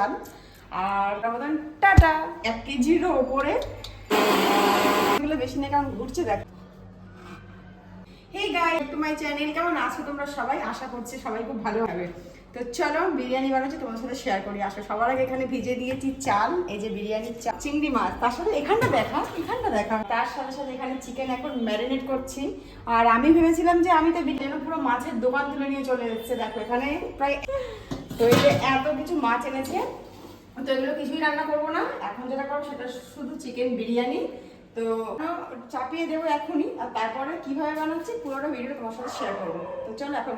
চাল আর রমাদান টাটা, এক কেজির ওপরে। বেশি নেই, কারণ ঘুরছে, দেখ। হে গাই টু মাই চ্যানেল কেমন আছো তোমরা সবাই? আশা করছি সবাই খুব ভালো হবে। তো চলো, বিরিয়ানি বানাচ্ছি তোমার সাথে শেয়ার করি। আসো, সবার আগে এখানে ভিজে দিয়েছি চাল, এই যে বিরিয়ানির চাল চিংড়ি মাছ। তার সাথে এখানটা দেখা এখানটা দেখা। তার সাথে সাথে এখানে চিকেন এখন ম্যারিনেট করছি। আর আমি ভেবেছিলাম যে আমি তো বিরিয়ানি পুরো মাছের দোকান তুলে নিয়ে চলে এসেছে। দেখো, এখানে প্রায় তো এই যে এত কিছু মাছ এনেছে তো এগুলো কিছুই রান্না করব না। এখন যেটা করব সেটা শুধু চিকেন বিরিয়ানি। তো চাপিয়ে দেবো এখনই আর তারপরে কীভাবে বানাচ্ছি পুরোটা ভিডিও তোমার সাথে শেয়ার করব। তো চলো এখন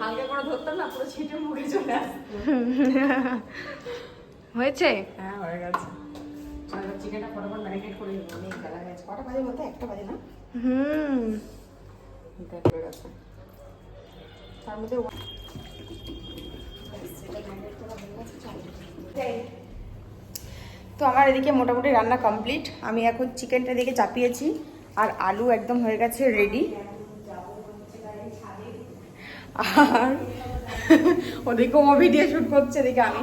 হালকা করে ধরতাম না পুরো ছিটে মুখে চলে আসতো হয়েছে? হ্যাঁ হয়ে গেছে। চিকেনটা ফটাফট ম্যারিনেট করে নেব অনেক বেলা গেছে কটা বাজে বলতে? একটা বাজে না? হুম। হয়ে তার মধ্যে হয়ে। তো আমার এদিকে মোটামুটি রান্না কমপ্লিট। আমি এখন চিকেনটা দিকে চাপিয়েছি আর আলু একদম হয়ে গেছে রেডি আর ওদিকে ও ভিডিও শুট করছে এদিকে আমি।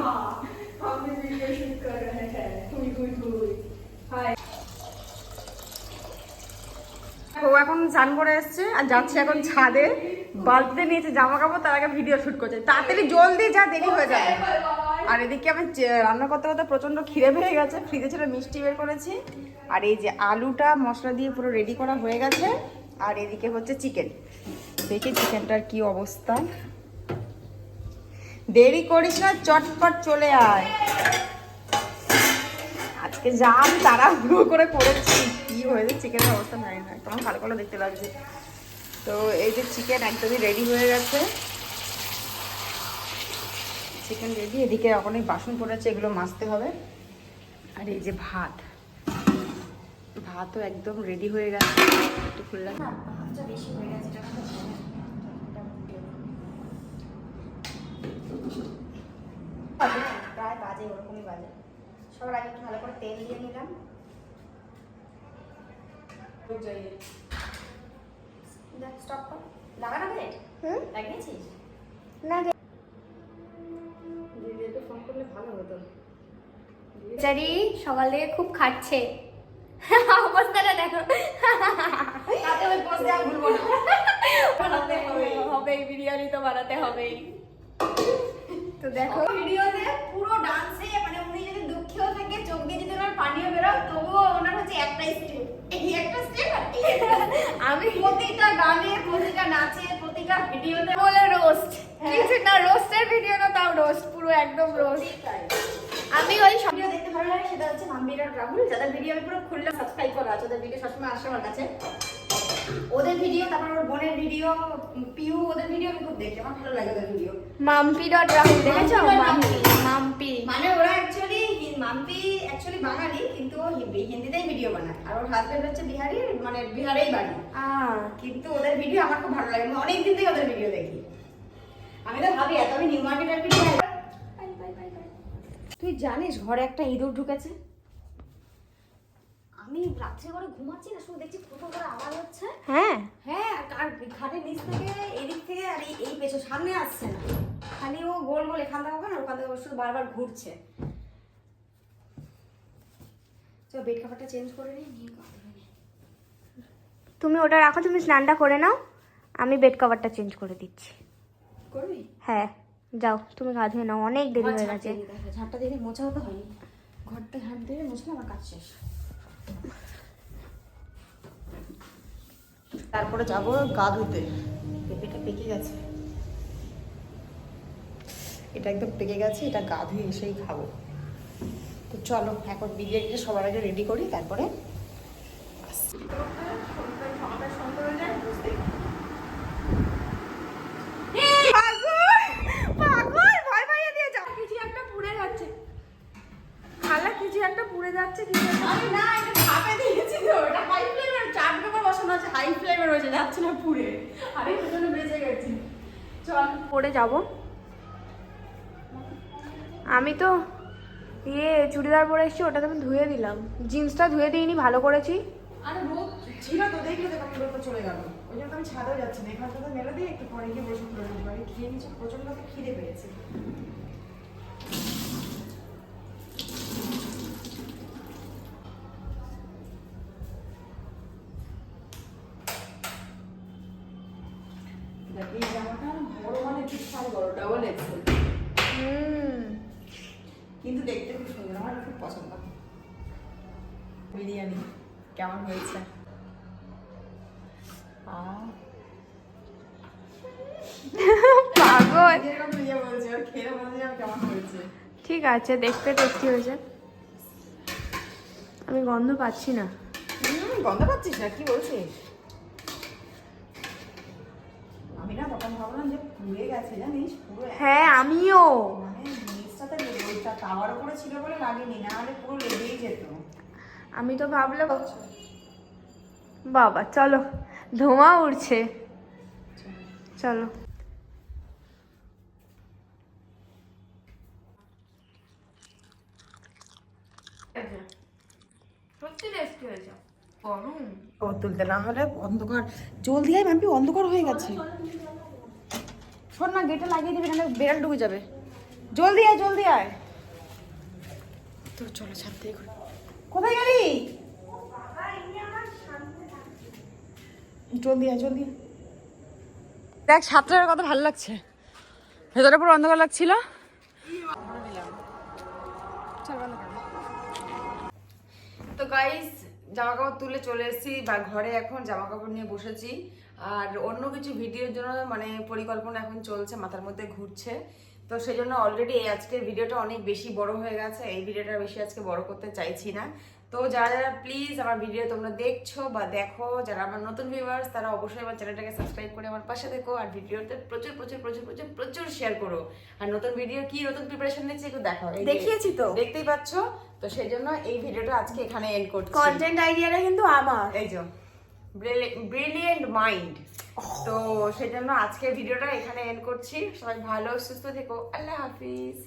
ও এখন স্নান করে এসছে আর যাচ্ছে এখন ছাদে। বালতিতে নিয়েছে জামা কাপড় তার আগে ভিডিও শুট করছে। তাড়াতাড়ি জলদি যা, দেরি হয়ে যাবে আর এদিকে আমি রান্না করতে করতে প্রচণ্ড খিদে পেয়ে গেছে, ফ্রিজে ছিল মিষ্টি বের করেছি। আর এই যে আলুটা মশলা দিয়ে পুরো রেডি করা হয়ে গেছে। আর এদিকে হচ্ছে চিকেন দেখি চিকেনটার কি অবস্থা। দেরি করিস না, চটপট চলে আয়। আজকে যা তারা তাড়াহুড়ো করে করেছি। কি হয়েছে চিকেনের অবস্থা জানি না তোমার ভালো ভালো দেখতে লাগছে তো এই যে চিকেন একদমই রেডি হয়ে গেছে। চিকেন রেডি এদিকে অনেক বাসন পড়েছে, এগুলো মাজতে হবে। আর এই যে ভাত। ভাতও একদম রেডি হয়ে গেছে। একটু খুললাম। বেশি হয়ে গেছে প্রায় বাজে, ওরকমই বাজে। সবার আগে একটু ভালো করে তেল দিয়ে নিলাম। দেখ স্টপ কর। হুম? লাগিয়েছিস? না দিদিকে ফোন করলে ভালো হতো। বেচারি সকাল থেকে খুব খাচ্ছে। অবস্থাটা দেখো। তাতে ওই বসে আর ভুলবো না। বানাতে হবে। হবেই বিরিয়ানি তো বানাতে হবেই। তো দেখো। ভিডিওতে পুরো ডান্সে উনি থাকে চোখ দিয়ে যদি ওনার পানিও বেরোয় তবুও ওনার হচ্ছে একটাই স্টেপ এই একটা স্টেপ। আমি প্রতিটা গানে প্রতিটা নাচে প্রতিটা ভিডিওতে বলে রোস্ট হ্যাঁ। কিছু না রোস্টের ভিডিও না তাও রোস্ট পুরো একদম রোস্ট আমি ওই সব ভিডিও দেখতে ভালো লাগে সেটা হচ্ছে মাম্বির আর রাহুল যাদের ভিডিও আমি পুরো খুললে সাবস্ক্রাইব করা আছে ওদের ভিডিও সবসময় আসে আমার কাছে। ওদের ভিডিও তারপর ওর বোনের ভিডিও পিউ ওদের ভিডিও আমি খুব দেখি আমার ভালো লাগে ওদের ভিডিও মাম্পি ডট রাহুল দেখেছ? মাম্পি। মাম্পি। মানে ওরা অ্যাকচুয়ালি মাম্পি অ্যাকচুয়ালি বাঙালি কিন্তু ও হিন্দিতেই ভিডিও বানায়। আর ওর হাজবেন্ড হচ্ছে বিহারি মানে বিহারেই বাড়ি। কিন্তু ওদের ভিডিও আমার খুব ভালো লাগে আমি অনেক দিন থেকে ওদের ভিডিও দেখি। আমি তো ভাবি এত আমি নিউ মার্কেটের ভিডিও তুই জানিস ঘরে একটা ইঁদুর ঢুকেছে? আমি রাত্রে করে ঘুমাচ্ছি না শুধু দেখছি ফুটো করে আওয়াজ হচ্ছে। হ্যাঁ। হ্যাঁ আর খাটের নিচ থেকে এদিক থেকে আর এই এই পেছন সামনে আসছে না। খালি ও গোল গোল এখান থেকে হবে না ওখান থেকে শুধু বারবার ঘুরছে। চল বেড কাভারটা চেঞ্জ করে নিই নিয়ে কথা তুমি ওটা রাখো তুমি স্নানটা করে নাও। আমি বেড কভারটা চেঞ্জ করে দিচ্ছি। করবি? হ্যাঁ যাও তুমি গা ধুয়ে নাও অনেক দেরি হয়ে গেছে। ঝাড়টা দিয়ে মোছা হতে হয়নি। ঘরটা ঝাড় দিয়ে মুছলে আমার কাজ শেষ। তারপরে যাব গা ধুতে। পেঁপেটা পেকে গেছে। এটা একদম পেকে গেছে এটা গা ধুয়ে এসেই খাব। তো চলো এখন বিরিয়ানিটা সবার আগে রেডি করি তারপরে পুড়ে যাচ্ছে। খালা কিছু একটা পুড়ে যাচ্ছে কিছু না এটা ভাপে দিয়েছি তো। এটা হাই ফ্লেমে চার পেপার বসানো আছে হাই ফ্লেমে রয়েছে যাচ্ছে না পুড়ে। আরে এটার জন্য বেঁচে গেছি। চল যাব। আমি তো ইয়ে চুড়িদার পরে এসেছি ওটা তো আমি ধুয়ে দিলাম। জিন্সটা ধুয়ে দিইনি ভালো করেছি। আরে রোদ ছিল তো দেখলে তো চলে গেল। ওই জন্য আমি ছাদেও যাচ্ছি না এখানটা তো মেলে দিয়ে একটু পরে গিয়ে বসে পড়ে খেয়ে নিচ্ছি প্রচণ্ড তো খিদে পেয়েছে। এই জামাটা বড় মানে বিশাল বড় ডাবল এক্সেল হুম। কিন্তু দেখতে খুব সুন্দর আমার খুব পছন্দ। বিরিয়ানি কেমন হয়েছে? ঠিক আছে দেখতে টেস্টি হয়েছে। আমি গন্ধ পাচ্ছি না। গন্ধ পাচ্ছিস না কি বলছিস? আমি না তখন ভাবলাম যে পুড়ে গেছে জানিস? হ্যাঁ আমিও। জিনিসটাতে ওইটা তাওয়ার উপরে ছিল বলে লাগেনি না হলে পুরো লেগেই যেত। আমি তো ভাবলাম বাবা চলো ধোঁয়া উঠছে চলো। ও তুলতে না হলে অন্ধকার। জলদি আয় মাম্পি অন্ধকার হয়ে গেছে। শোন না গেটে লাগিয়ে দিবি নাহলে বেড়াল ঢুকে যাবে। জলদি আয় জলদি আয়। তো চলো ঘুরে। কোথায় গেলি? জলদি আয় জলদি আয়। দেখ সাতটার কথা ভালো লাগছে। ভেতরে পুরো অন্ধকার লাগছিল। তো গাইস জামা কাপড় তুলে চলে এসেছি বা ঘরে এখন জামা কাপড় নিয়ে বসেছি। আর অন্য কিছু ভিডিওর জন্য মানে পরিকল্পনা এখন চলছে মাথার মধ্যে ঘুরছে। তো সেই জন্য অলরেডি এই আজকের ভিডিওটা অনেক বেশি বড় হয়ে গেছে। এই ভিডিওটা বেশি আজকে বড় করতে চাইছি না। তো যারা যারা প্লিজ আমার ভিডিও তোমরা দেখছ বা দেখো যারা আমার নতুন ভিউয়ার্স তারা অবশ্যই আমার চ্যানেলটাকে সাবস্ক্রাইব করে আমার পাশে দেখো আর ভিডিওতে প্রচুর প্রচুর প্রচুর প্রচুর প্রচুর শেয়ার করো। আর নতুন ভিডিও কি নতুন প্রিপারেশন নিচ্ছি একটু দেখো দেখিয়েছি তো। দেখতেই পাচ্ছ? তো সেই জন্য এই ভিডিওটা আজকে এখানে এন্ড করছি। কন্টেন্ট আইডিয়াটা কিন্তু আমার। এই যে ব্রিলিয়েন্ট মাইন্ড তো সেই জন্য আজকের ভিডিওটা এখানে এন্ড করছি। সবাই ভালো সুস্থ থেকো। আল্লাহ হাফিজ।